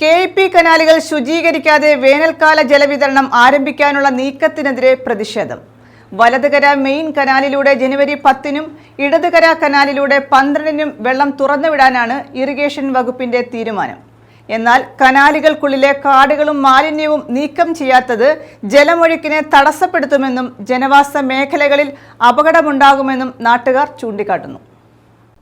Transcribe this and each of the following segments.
K P കനാലുകൾ ശുചീകരിക്കാതെ വേനൽക്കാല ജലവിതരണം ആരംഭിക്കാനുള്ള നീക്കത്തിനെതിരെ പ്രതിഷേധം. വലതുകര മെയിൻ കനാലിലൂടെ ജനുവരി പത്തിനും ഇടതുകര കനാലിലൂടെ പന്ത്രണ്ടിനും വെള്ളം തുറന്നുവിടാനാണ് ഇറിഗേഷൻ വകുപ്പിന്റെ തീരുമാനം. എന്നാൽ കനാലുകൾക്കുള്ളിലെ കാടുകളും മാലിന്യവും നീക്കം ചെയ്യാത്തത് ജലമൊഴുക്കിനെ തടസ്സപ്പെടുത്തുമെന്നും ജനവാസ മേഖലകളിൽ അപകടമുണ്ടാകുമെന്നും നാട്ടുകാർ ചൂണ്ടിക്കാട്ടുന്നു.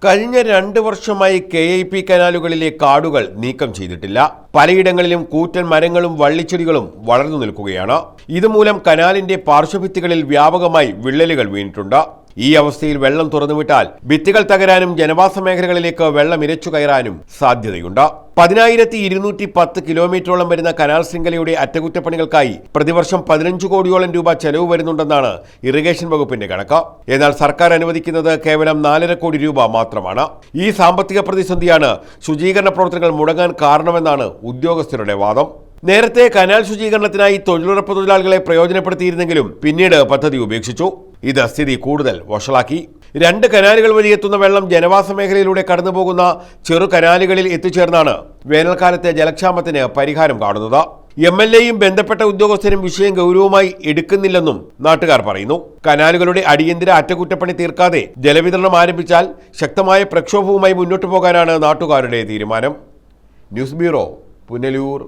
കഴിഞ്ഞ രണ്ട് വർഷമായി കെ ഐ പി കനാലുകളിലെ കാടുകൾ നീക്കം ചെയ്തിട്ടില്ല. പലയിടങ്ങളിലും കൂറ്റൻ മരങ്ങളും വള്ളിച്ചെടികളും വളർന്നു നിൽക്കുകയാണ്. ഇതുമൂലം കനാലിന്റെ പാർശ്വഭിത്തികളിൽ വ്യാപകമായി വിള്ളലുകൾ വീണിട്ടുണ്ട്. ഈ അവസ്ഥയിൽ വെള്ളം തുറന്നുവിട്ടാൽ ഭിത്തികൾ തകരാനും ജനവാസ മേഖലകളിലേക്ക് വെള്ളം ഇരച്ചു കയറാനും സാധ്യതയുണ്ട്. പതിനായിരത്തി ഇരുന്നൂറ്റി പത്ത് കിലോമീറ്ററോളം വരുന്ന കനാൽ ശൃംഖലയുടെ അറ്റകുറ്റപ്പണികൾക്കായി പ്രതിവർഷം പതിനഞ്ച് കോടിയോളം രൂപ ചെലവ് വരുന്നുണ്ടെന്നാണ് ഇറിഗേഷൻ വകുപ്പിന്റെ കണക്ക്. എന്നാൽ സർക്കാർ അനുവദിക്കുന്നത് കേവലം നാലര കോടി രൂപ മാത്രമാണ്. ഈ സാമ്പത്തിക പ്രതിസന്ധിയാണ് ശുചീകരണ പ്രവർത്തനങ്ങൾ മുടങ്ങാൻ കാരണമെന്നാണ് ഉദ്യോഗസ്ഥരുടെ വാദം. നേരത്തെ കനാൽ ശുചീകരണത്തിനായി തൊഴിലുറപ്പ് തൊഴിലാളികളെ പ്രയോജനപ്പെടുത്തിയിരുന്നെങ്കിലും പിന്നീട് പദ്ധതി ഉപേക്ഷിച്ചു. ഇത് സ്ഥിതി കൂടുതൽ വഷളാക്കി. രണ്ട് കനാലുകൾ വഴി എത്തുന്ന വെള്ളം ജനവാസ മേഖലയിലൂടെ കടന്നുപോകുന്ന ചെറു കനാലുകളിൽ എത്തിച്ചേർന്നാണ് വേനൽക്കാലത്തെ ജലക്ഷാമത്തിന് പരിഹാരം കാണുന്നത്. എം എൽ എയും ബന്ധപ്പെട്ട ഉദ്യോഗസ്ഥരും വിഷയം ഗൗരവമായി എടുക്കുന്നില്ലെന്നും നാട്ടുകാർ പറയുന്നു. കനാലുകളുടെ അടിയന്തര അറ്റകുറ്റപ്പണി തീർക്കാതെ ജലവിതരണം ആരംഭിച്ചാൽ ശക്തമായ പ്രക്ഷോഭവുമായി മുന്നോട്ടു പോകാനാണ് നാട്ടുകാരുടെ തീരുമാനം. News bureau Punalur.